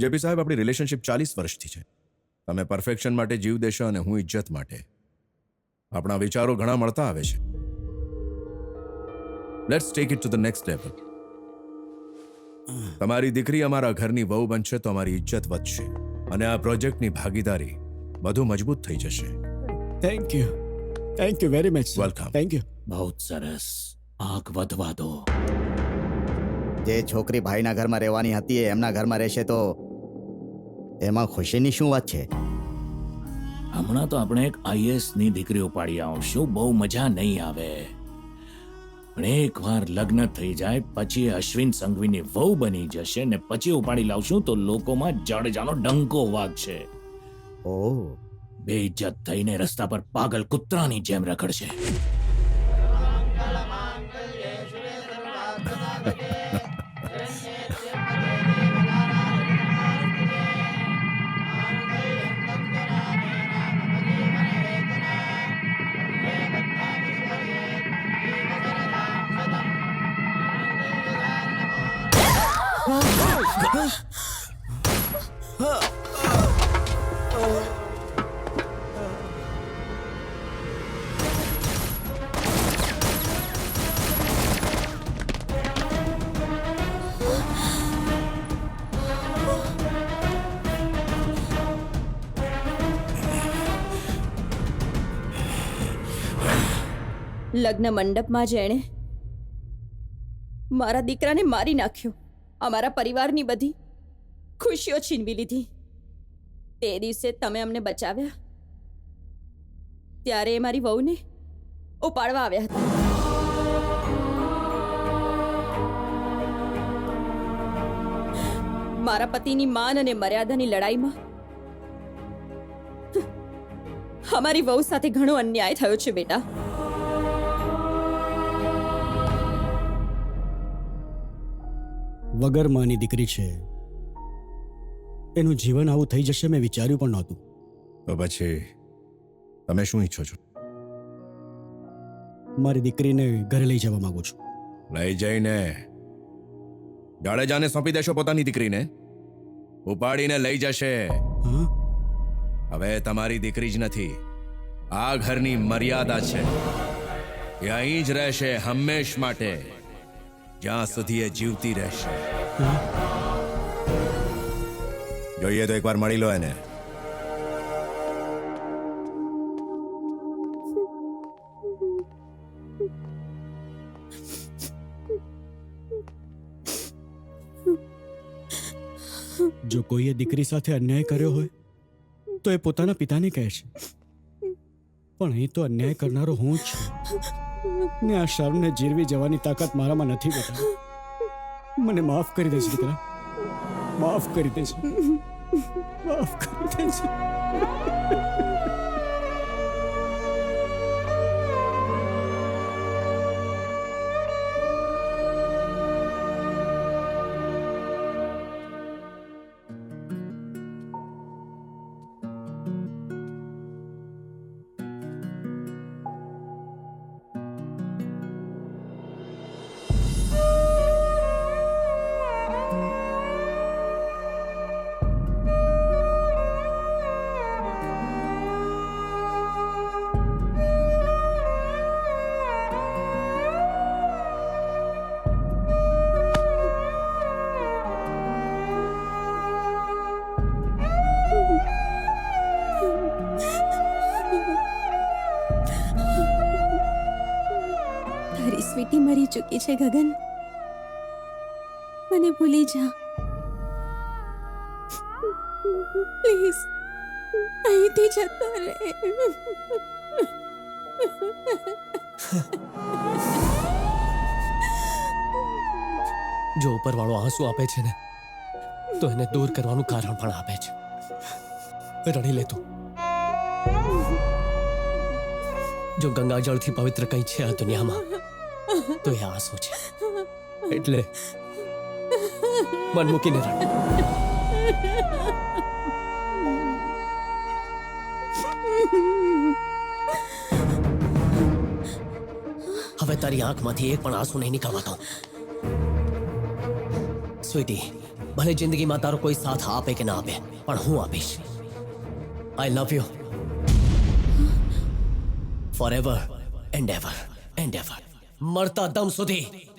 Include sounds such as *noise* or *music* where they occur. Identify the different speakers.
Speaker 1: JP સાહેબ આપણી relationship ચાલીસ વર્ષથી છે. તમે પરફેક્શન માટે જીવ દેશો અને હું ઇજ્જત માટે. આપણા વિચારો ઘણા મળતા આવે છે. Let's take it to the next level તમારી દીકરી અમારા ઘરની વહુ બનશે તો અમારી ઇજ્જત વધશે અને આ પ્રોજેક્ટની ભાગીદારી વધુ મજબૂત થઈ જશે.
Speaker 2: Thank you thank you very much
Speaker 1: welcome
Speaker 2: thank you
Speaker 3: બહુ સરસ. આગ વધવા દો.
Speaker 4: જે છોકરી ભાઈના ઘરમાં રહેવાની હતી એ એમના ઘરમાં રહેશે તો એમાં ખુશીની શું વાત છે?
Speaker 3: હમણાં તો આપણે એક આઈએસની દીકરી ઉપાડી આવશું બહુ મજા નહીં આવે. પણ એકવાર લગ્ન થઈ જાય પછી અશ્વિન સંઘવીની વહુ બની જશે ને પછી ઉપાડી લાવશું તો લોકોમાં જાડેજાનો ડંકો વાગશે.
Speaker 4: ઓ.
Speaker 3: બેઇજ્જત થઈને રસ્તા પર પાગલ કૂતરાની જેમ રખડશે. *laughs*
Speaker 5: લગ્ન મંડપમાં જ એણે મારા દીકરાને મારી નાખ્યો. અમારા પરિવારની બધી ખુશીઓ છીનવી લીધી. તે દિવસે તમે અમને બચાવ્યા. ત્યારે એ મારી વહુને ઉપાડવા આવ્યા હતા. મારા પતિની માન અને મર્યાદાની લડાઈમાં અમારી વહુ સાથે ઘણો અન્યાય થયો છે, બેટા.
Speaker 2: વગર માની દીકરી છે. એનું જીવન આવું થઈ જશે મેં વિચાર્યું પણ નહોતું.
Speaker 1: તો પછી તમે શું ઈચ્છો છો?
Speaker 2: મારી દીકરીને ઘરે લઈ જવા માંગુ છું.
Speaker 1: લઈ જઈને જાડેજાને સોંપી દેશો પોતાની દીકરીને? ઉપાડીને લઈ જશે. હવે તમારી દીકરી જ નથી. આ ઘરની મર્યાદા છે. એ અહીં જ રહેશે હંમેશ માટે. જ્યાં સુધી એ જીવતી રહેશે. જોઈએ તો એકવાર મળી લો એને.
Speaker 2: જો કોઈએ દીકરી સાથે અન્યાય કર્યો હોય તો એ પોતાના પિતાને કહે છે. પણ અહીં તો અન્યાય કરનારો હું જ છું. ને આ શરમને જીરવી જવાની તાકાત મારામાં નથી બેટા મને માફ કરી દેજો દીકરા. માફ કરી દેજો. માફ કરી દેજે.
Speaker 5: સ્વીટી મરી ચૂકી છે, ગગન. મને ભૂલી જા. પ્લીઝ, અહીંથી જતો રહે.
Speaker 6: જો ઉપરવાળો આંસુ આપે છે ને, તો એને દૂર કરવાનું કારણ પણ આપે છે. રડી લે તું. જો ગંગાજળથી પવિત્ર કંઈ છે આ દુનિયામાં *laughs* તો એ આંસુ છે? એટલે મન મૂકીને રડ હવે તારી આંખમાંથી એક પણ આંસુ નહીં નીકળવા દઉં સ્વીટી, ભલે જિંદગીમાં તારો કોઈ સાથ આપે કે ના આપે, પણ હું આપીશ. I love you for ever and ever and ever મરતા દમ સુધી.